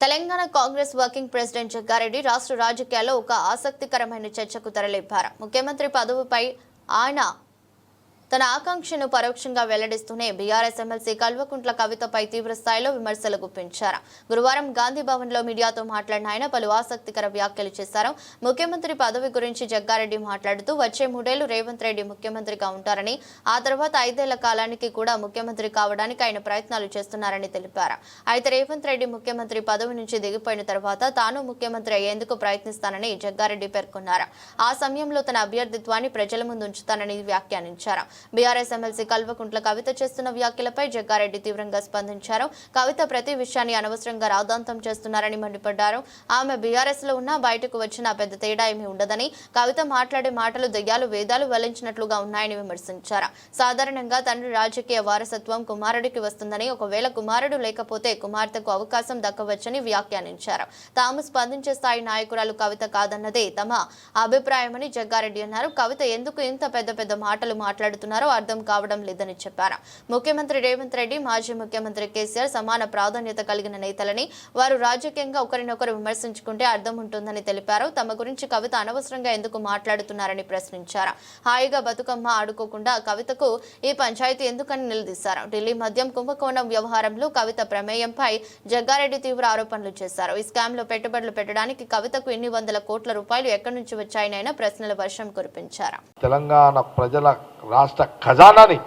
Telangana Congress working president Jaggareddy రాష్ట్ర రాజకీయాల్లో ఒక ఆసక్తికరమైన చర్చకు తెరలేపారు. ముఖ్యమంత్రి పదవిపై ఆయన తన ఆకాంక్షను పరోక్షంగా వెల్లడిస్తూనే బీఆర్ఎస్ ఎమ్మెల్సీ కల్వకుంట్ల కవితపై తీవ్ర స్థాయిలో విమర్శలు గుప్పించారు. గురువారం గాంధీ భవన్లో మీడియాతో మాట్లాడిన ఆయన పలు ఆసక్తికర వ్యాఖ్యలు చేశారు. ముఖ్యమంత్రి పదవి గురించి జగ్గారెడ్డి మాట్లాడుతూ వచ్చే మూడేళ్ళు రేవంత్ రెడ్డి ముఖ్యమంత్రిగా ఉంటారని ఆ తర్వాత ఐదేళ్ళ కాలానికి కూడా ముఖ్యమంత్రి కావడానికి ఆయన ప్రయత్నాలు చేస్తున్నారని తెలిపారు. అయితే రేవంత్ రెడ్డి ముఖ్యమంత్రి పదవి నుంచి దిగిపోయిన తర్వాత తాను ముఖ్యమంత్రి అయ్యేందుకు ప్రయత్నిస్తానని జగ్గారెడ్డి పేర్కొన్నారు. ఆ సమయంలో తన అభ్యర్థిత్వాన్ని ప్రజల ముందు ఉంచుతానని వ్యాఖ్యానించారు. బీఆర్ఎస్ ఎమ్మెల్సీ కల్వకుంట్ల కవిత చేస్తున్న వ్యాఖ్యలపై జగ్గారెడ్డి తీవ్రంగా స్పందించారు. కవిత ప్రతి విషయాన్ని అనవసరంగా రాద్ధాంతం చేస్తున్నారని మండిపడ్డారు. ఆమె బీఆర్ఎస్లో ఉన్నా బయటకు వచ్చిన పెద్ద తేడా ఏమీ ఉండదని కవిత మాట్లాడే మాటలు దెయ్యాలు వేదాలు వెలించినట్లుగా ఉన్నాయని విమర్శించారు. సాధారణంగా తండ్రి రాజకీయ వారసత్వం కుమారుడికి వస్తుందని ఒకవేళ కుమారుడు లేకపోతే కుమార్తెకు అవకాశం దక్కవచ్చని వ్యాఖ్యానించారు. తాము స్పందించే స్థాయి నాయకురాలు కవిత కాదన్నదే తమ అభిప్రాయమని జగ్గారెడ్డి అన్నారు. కవిత ఎందుకు ఇంత పెద్ద పెద్ద మాటలు మాట్లాడుతున్నారు? అర్థం కావడం లేదని చెప్పారు. ముఖ్యమంత్రి రేవంత్ రెడ్డి మాజీ ముఖ్యమంత్రి కేసీఆర్ సమాన ప్రాధాన్యత కలిగిన నేతలని వారు రాజకీయంగా ఒకరినొకరు విమర్శించుకుంటే అర్థం ఉంటుందని తెలిపారు. తమ గురించి కవిత అనవసరంగా ఎందుకు మాట్లాడుతున్నారని ప్రశ్నించారు. హాయిగా బతుకమ్మ ఆడుకోకుండా కవితకు ఈ పంచాయతీ ఎందుకని నిలదీశారు? ఢిల్లీ మద్యం కుంభకోణం వ్యవహారంలో కవిత ప్రమేయంపై జగ్గారెడ్డి తీవ్ర ఆరోపణలు చేశారు. ఈ స్కామ్లో పెట్టుబడులు పెట్టడానికి కవితకు ఎన్ని వందల కోట్ల రూపాయలు ఎక్కడి నుంచి వచ్చాయనైనా ప్రశ్నల వర్షం కురిపించారు. తెలంగాణ ప్రజల రాష్ట్ర ఖజానాని.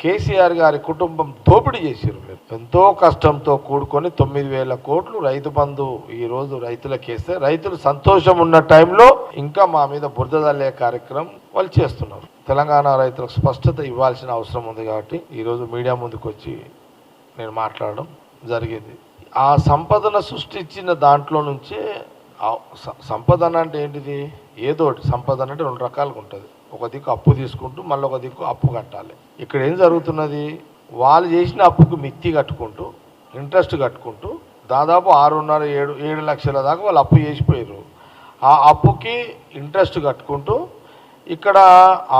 కేసీఆర్ గారి కుటుంబం దోపిడీ చేశారు మీరు ఎంతో కష్టంతో కూడుకొని తొమ్మిది వేల కోట్లు రైతు బంధు ఈరోజు రైతులకు వేస్తే రైతులు సంతోషం ఉన్న టైంలో ఇంకా మా మీద బురద తల్లే కార్యక్రమం వాళ్ళు చేస్తున్నారు. తెలంగాణ రైతులకు స్పష్టత ఇవ్వాల్సిన అవసరం ఉంది కాబట్టి ఈరోజు మీడియా ముందుకు వచ్చి నేను మాట్లాడడం జరిగింది. ఆ సంపదను సృష్టించిన దాంట్లో నుంచే సంపదన అంటే ఏంటిది? ఏదో ఒకటి. సంపదన అంటే రెండు రకాలుగా ఉంటుంది. ఒక దిక్కు అప్పు తీసుకుంటూ మళ్ళీ ఒక దిక్కు అప్పు కట్టాలి. ఇక్కడ ఏం జరుగుతున్నది? వాళ్ళు చేసిన అప్పుకు మిత్తి కట్టుకుంటూ ఇంట్రెస్ట్ కట్టుకుంటూ దాదాపు ఆరున్నర ఏడు ఏడు లక్షల దాకా వాళ్ళు అప్పు చేసిపోయారు ఆ అప్పుకి ఇంట్రెస్ట్ కట్టుకుంటూ ఇక్కడ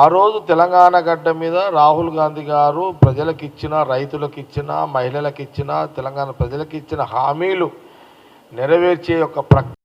ఆ రోజు తెలంగాణ గడ్డ మీద రాహుల్ గాంధీ గారు ప్రజలకు ఇచ్చిన రైతులకు ఇచ్చిన మహిళలకు ఇచ్చిన తెలంగాణ ప్రజలకు ఇచ్చిన హామీలు నెరవేర్చే యొక్క ప్రక్రియ